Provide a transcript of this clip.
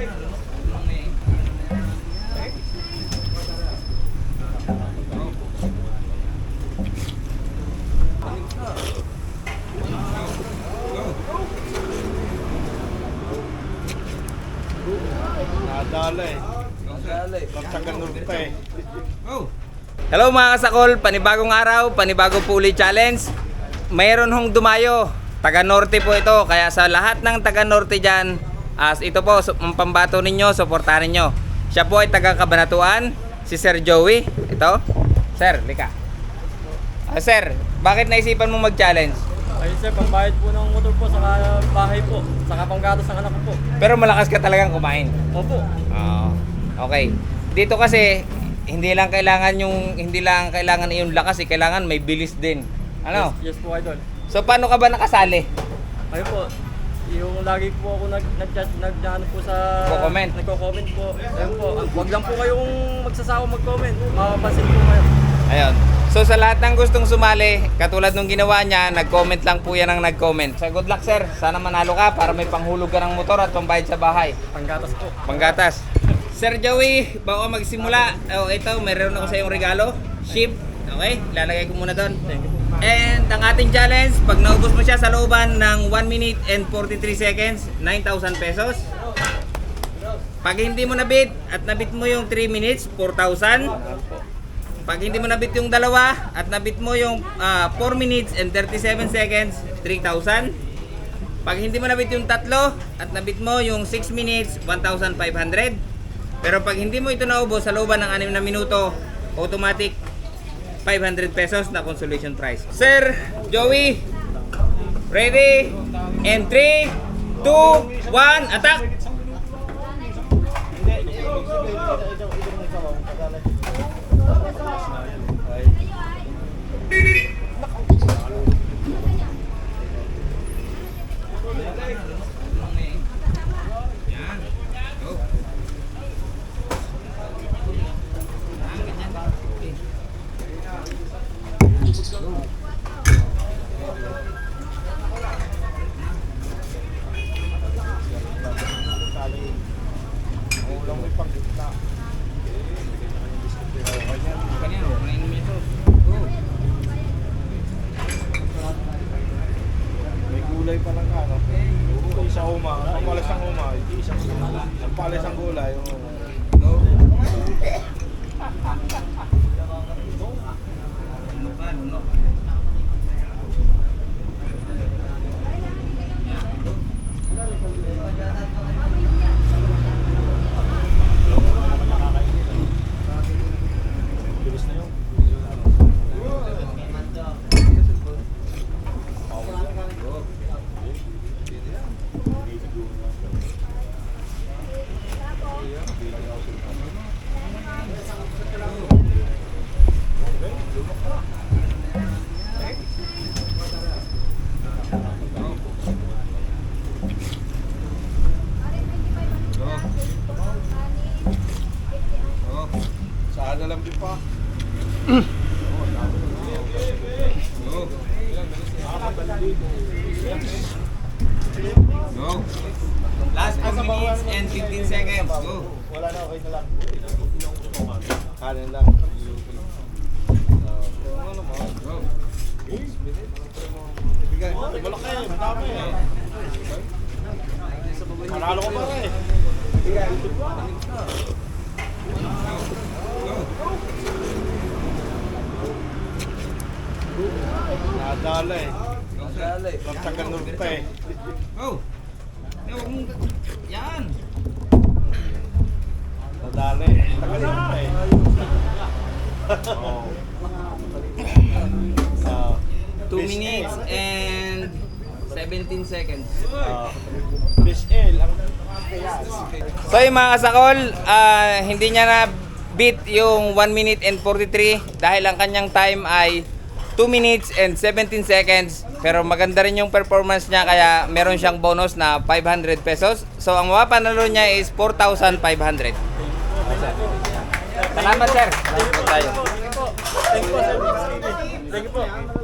Nadala eh. Pagtagal pa eh. Hello mga kasakol, panibagong araw, panibagong puli challenge. Mayroon hong dumayo, taga norte po ito, kaya sa lahat ng taga norte dyan, as ito po, ang pambato ninyo, suportahan ninyo. Siya po ay taga Kabanatuan, si Sir Joey. Ito, Sir, lika. Ah, sir, bakit naisipan mo mag-challenge? Ayun sir, pambayad po ng motor po sa bahay po, sa panggatos ng anak ko po. Pero malakas ka talagang kumain. Opo. Oo. okay. Dito kasi hindi lang kailangan yung hindi lang kailangan yung lakas, eh, kailangan may bilis din. Ano? Yes, yes po idol. So paano ka ba nakasali? Ayun po, yung lagi po ako nag nag nag ano po sa Nagko-comment. Nagko-comment po. Ayun po, ah, wag lang po kayong magsasawa mag-comment. Mapapansin po kayo. Ayun. So sa lahat ng gustong sumali, katulad nung ginawa niya, nag-comment lang po yan ang nag-comment. So good luck sir, sana manalo ka para may panghulog ka ng motor at pambayad sa bahay. Panggatas po. Panggatas. Sir Joey, bago magsimula, oh, ito, meron ako sa iyong regalo. Ship. Okay, lalagay ko muna doon. Thank you po. And ang ating challenge, pag naubos mo siya sa looban ng 1 minute and 43 seconds, 9,000 pesos. Pag hindi mo nabit at nabit mo yung 3 minutes, 4,000. Pag hindi mo nabit yung dalawa at nabit mo yung ah, 4 minutes and 37 seconds, 3,000. Pag hindi mo nabit yung tatlo at nabit mo yung 6 minutes, 1,500. Pero pag hindi mo ito naubos sa looban ng 6 na minuto, automatic 500 pesos na consolation prize. Sir Joey, ready? And 3, 2, 1, attack! Ulang may panggitna. May gulay pa lang ka, no? Oo, isa uma. Ang palas ang uma. Isa Ang palas ang gulay. oo. Bilis Saan na lang din pa? Go! Last 4 minutes and 15 seconds. Go! Wala na, okay na lang. Kanin lang. Go! Malaki, madami. Manalo ko pa rin. Nadala eh. Pagtagal pa eh. Go! Eh, huwag mong... Yan! Nadala eh. Tagal pa eh. Oo. Ah, 2 Fish minutes L. and 17 seconds. Ah, Fish L. So yung mga kasakol, ah, hindi niya na beat yung 1 minute and 43 dahil ang kanyang time ay 2 minutes and 17 seconds. Pero maganda rin yung performance niya kaya meron siyang bonus na 500 pesos. So ang mapapanalo niya is 4,500. Salamat sir. Thank you po. Thank you po. Thank you po.